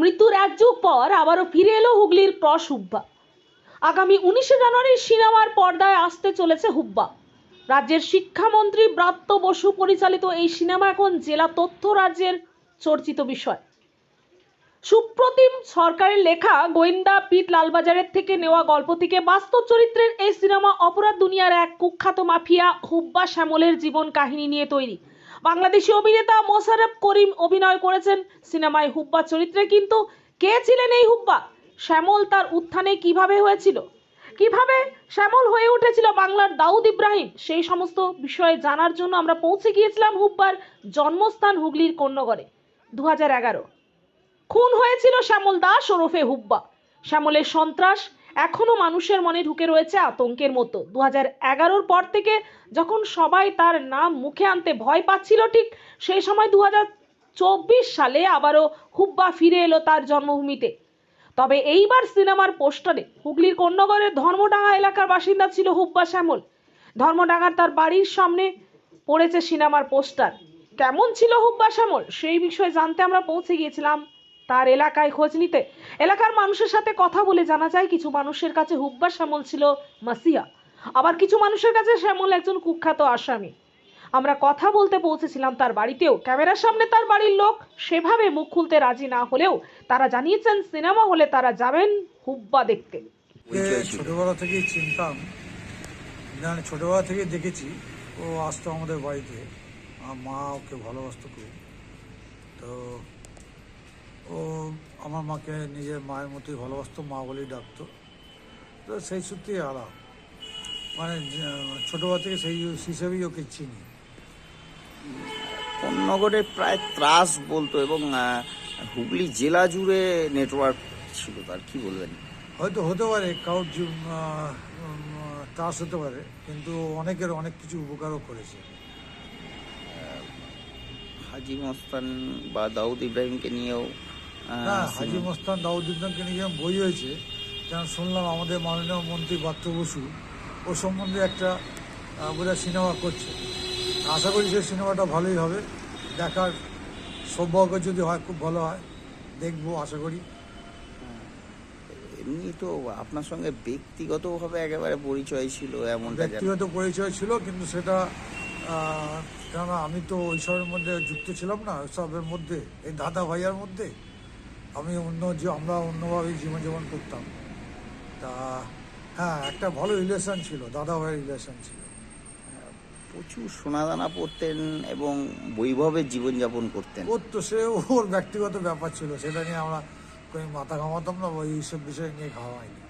মৃত্যুর এক যুগ পর আবারও ফিরে এলো হুগলির ক্রস হুব্বা আগামী উনিশে জানুয়ারি সিনেমার পর্দায় আসতে চলেছে হুব্বা। রাজ্যের শিক্ষামন্ত্রী ব্রাত্য বসু পরিচালিত এই সিনেমা এখন জেলা তথ্য রাজ্যের চর্চিত বিষয়। সুপ্রতিম সরকারের লেখা গোয়েন্দা পিট লালবাজারের থেকে নেওয়া গল্প থেকে বাস্তব চরিত্রের এই সিনেমা অপরাধ দুনিয়ার এক কুখ্যাত মাফিয়া হুব্বা শ্যামলের জীবন কাহিনী নিয়ে তৈরি। বাংলাদেশি অভিনেতা মোশারফ করিম অভিনয় করেছেন। সিনেমায় হুব্বা চরিত্রে কিন্তু কে ছিলেন এই হুব্বা? শ্যামল তার উত্থানে কীভাবে হয়েছিল? কীভাবে শ্যামল হয়ে উঠেছিল বাংলার দাউদ ইব্রাহিম? সেই সমস্ত বিষয়ে জানার জন্য আমরা পৌঁছে গিয়েছিলাম হুব্বার জন্মস্থান হুগলির কন্যগরে দু এগারো। খুন হয়েছিল শ্যামল দাস ওরফে হুব্বা। শ্যামলের সন্ত্রাস এখনও মানুষের মনে ঢুকে রয়েছে আতঙ্কের মতো। দু হাজার এগারোর পর থেকে যখন সবাই তার নাম মুখে আনতে ভয় পাচ্ছিল ঠিক সেই সময় দু হাজার চব্বিশ সালে আবারও হুব্বা ফিরে এলো তার জন্মভূমিতে। তবে এইবার সিনেমার পোস্টারে হুগলির কন্যগরের ধর্মডাঙ্গা এলাকার বাসিন্দা ছিল হুব্বা শ্যামল। ধর্মডাঙ্গার তার বাড়ির সামনে পড়েছে সিনেমার পোস্টার। কেমন ছিল হুব্বা শ্যামল? সেই বিষয়ে জানতে আমরা পৌঁছে গিয়েছিলাম তার এলাকায় খোঁজ নিতে। এলাকার মানুষের সাথে কথা বলে জানা যায় কিছু মানুষের কাছে হুব্বা শ্যামল ছিল মাসিয়া। আবার কিছু মানুষের কাছে শ্যামল একজন কুখ্যাত আসামি। আমরা কথা বলতে পৌঁছেছিলাম তার বাড়িতেও। ক্যামেরার সামনে তার বাড়ির লোক সেভাবে মুখ খুলতে রাজি না হলেও তারা জানিয়েছেন সিনেমা হলে তারা যাবেন হুব্বা দেখতে। ছোটবেলা থেকেই চিনতাম। ছোটবেলা থেকেই দেখেছি। ও আসতো আমাদের বাড়িতে। আমার মা ওকে ভালোবাসতো খুব। তো ও আমার মাকে নিজের মায়ের মতোই ভালোবাসতো মা বলেই ডাকতো। তো সেই সূত্রেই আলাপ। মানে ছোটোবেলা থেকে সেই হিসেবেই ওকে চিনি। নগরে প্রায় ত্রাস বলতো এবং হুগলি জেলা জুড়ে নেটওয়ার্ক ছিল তার কি বলবেন? হয়তো হতে পারে কারোর জীব- ত্রাস হতে পারে কিন্তু অনেকের অনেক কিছু উপকারও করেছে। হাজি মস্তান বা দাউদ ইব্রাহিমকে নিয়েও আহ, না হাজি মস্তান দাউদ্দিনকে নিয়ে বই হয়েছে। যেমন শুনলাম আমাদের মাননীয় মন্ত্রী বাত্য বসু ও সম্বন্ধে একটা বোধহয় সিনেমা করছে। আশা করি সেই সিনেমাটা ভালোই হবে। দেখার সৌভাগ্য যদি হয় খুব ভালো হয়। দেখব আশা করি। এমনি তো আপনার সঙ্গে ব্যক্তিগতভাবে একেবারে পরিচয় ছিল এমন। ব্যক্তিগত পরিচয় ছিল কিন্তু সেটা আহ, কেননা আমি তো ওইসবের মধ্যে যুক্ত ছিলাম না ওইসবের মধ্যে এই দাদা ভাইয়ার মধ্যে। আমি অন্য যে আমরা অন্যভাবে জীবনযাপন করতাম। তা হ্যাঁ একটা ভালো রিলেশন ছিল দাদা ভাইয়ের রিলেশন ছিল প্রচুর সোনাদানা পরতেন এবং বৈভবের জীবনযাপন করতেন। ওর তো সে ওর ব্যক্তিগত ব্যাপার ছিল সেটা নিয়ে আমরা কোনো মাথা ঘামাতাম না বা এইসব বিষয় নিয়ে খাওয়াইনি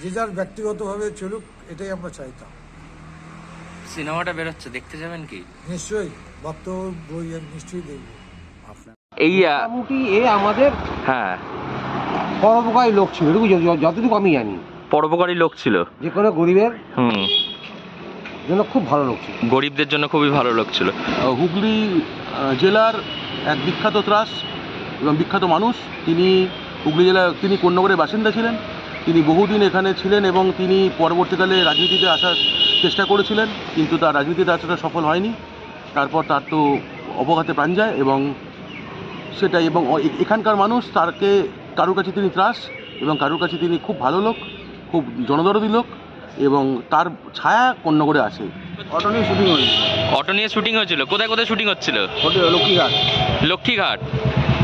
যে যার ব্যক্তিগতভাবে চলুক এটাই আমরা চাইতাম। সিনেমাটা বেরোচ্ছে দেখতে যাবেন কি? নিশ্চয়ই ভক্ত বই আমি নিশ্চয়ই দেখব। আপনার এই মোটামুটি এ আমাদের হ্যাঁ। পরোপকারী লোক ছিল এটুকু য- যতটুকু আমি জানি। পরোপকারী লোক ছিল? যে কোনো গরিবের হুম। জন্য খুব ভালো লোক ছিল। গরিবদের জন্য খুবই ভালো লোক ছিল। আহ, হুগলি আহ, জেলার এক বিখ্যাত ত্রাস এবং বিখ্যাত মানুষ। তিনি হুগলি জেলার তিনি কন্যগরের বাসিন্দা ছিলেন। তিনি বহুদিন এখানে ছিলেন এবং তিনি পরবর্তীকালে রাজনীতিতে আসার চেষ্টা করেছিলেন কিন্তু তার রাজনীতিতে আসাটা সফল হয়নি। তারপর তার তো অবঘাতে প্রাণ যায় এবং সেটাই এবং এখানকার মানুষ তারকে কারোর কাছে তিনি ত্রাস এবং কারোর কাছে তিনি খুব ভালো লোক খুব জনদরদী লোক এবং তার ছায়া কন্যগরে আছে। অটো নিয়ে শুটিং হয়েছে অটো নিয়ে শুটিং হয়েছিল? কোথায় কোথায় শুটিং হচ্ছিল? লক্ষ্মীঘাট। লক্ষ্মীঘাট।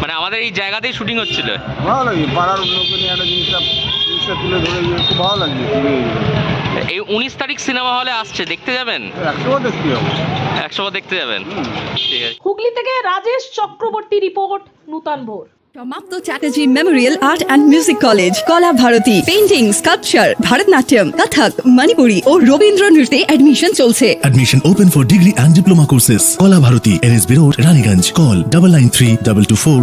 মানে আমাদের এই জায়গাতেই শুটিং হচ্ছিল? ভালো লাগে পাড়ার লোককে নিয়ে একটা জিনিসটা জিনিসটা তুলে ধরে খুব ভালো লাগছে এই উনিশ তারিখ সিনেমা হলে আসছে দেখতে যাবেন? একশো দেখতে যাবেন? হুগলি থেকে রাজেশ চক্রবর্তী রিপোর্ট নূতন ভোর। সমাপ্ত Chatterjee memorial art and music college Kala Bharati painting sculpture Bharatanatyam Kathak Manipuri ও রবীন্দ্র নৃত্যে অ্যাডমিশন চলছে। Admission open for degree and diploma courses. Kola Bharati, NSB Road, Raniganj. Call double nine three double two four